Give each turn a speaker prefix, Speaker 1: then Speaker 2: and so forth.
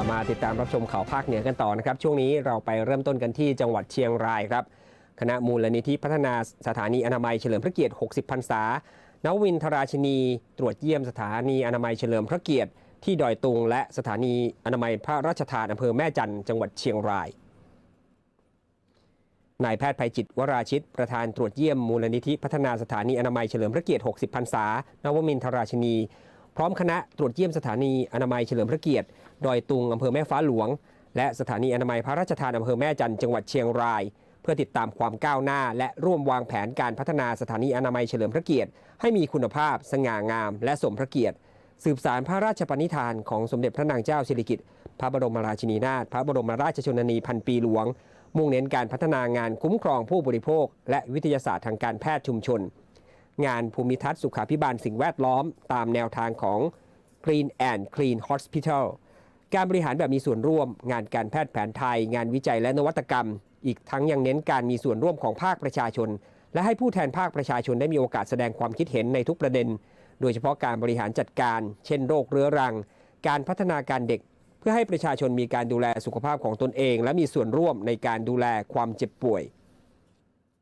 Speaker 1: กลับมาติดตามรับชมข่าวภาคเหนือกันต่อนะครับ ช่วงนี้เราไปเริ่มต้นกันที่จังหวัดเชียงรายครับ คณะมูลนิธิพัฒนาสถานีอนามัยเฉลิมพระเกียรติ 60 พรรษานวินทราชินี ตรวจเยี่ยมสถานีอนามัยเฉลิมพระเกียรติ ที่ดอยตุง และสถานีอนามัยพระราชทานอำเภอแม่จันจังหวัดเชียงรายนายแพทย์ภัยจิตวราชิต ประธานตรวจเยี่ยมมูลนิธิพัฒนาสถานีอนามัยเฉลิมพระเกียรติ 60 พรรษานวมินทราชินี พร้อมคณะตรวจเยี่ยมสถานีอนามัยเฉลิมพระเกียรติดอยตุงอำเภอแม่ฟ้าหลวง และสถานีอนามัยพระราชทานอำเภอแม่จันจังหวัดเชียงราย เพื่อติดตามความก้าวหน้า และร่วมวางแผนการพัฒนาสถานีอนามัยเฉลิมพระเกียรติให้มีคุณภาพ สง่างาม และสมพระเกียรติ สืบสารพระราชปณิธานของสมเด็จพระนางเจ้าสิริกิติ์พระบรมราชินีนาถพระบรมราชชนนีพันปีหลวง มุ่งเน้นการพัฒนางานคุ้มครองผู้บริโภค และวิทยาศาสตร์ทางการแพทย์ชุมชน งานภูมิทัศน์สุขาพิบาลสิ่งแวดล้อมตามแนวทางของ Green and Clean Hospital การบริหารแบบมีส่วนร่วม งานการแพทย์แผนไทย งานวิจัยและนวัตกรรม อีกทั้งยังเน้นการมีส่วนร่วมของภาคประชาชน และให้ผู้แทนภาคประชาชนได้มีโอกาสแสดงความคิดเห็นในทุกประเด็น โดยเฉพาะการบริหารจัดการ เช่นโรคเรื้อรัง การพัฒนาการเด็ก เพื่อให้ประชาชนมีการดูแลสุขภาพของตนเอง และมีส่วนร่วมในการดูแลความเจ็บป่วย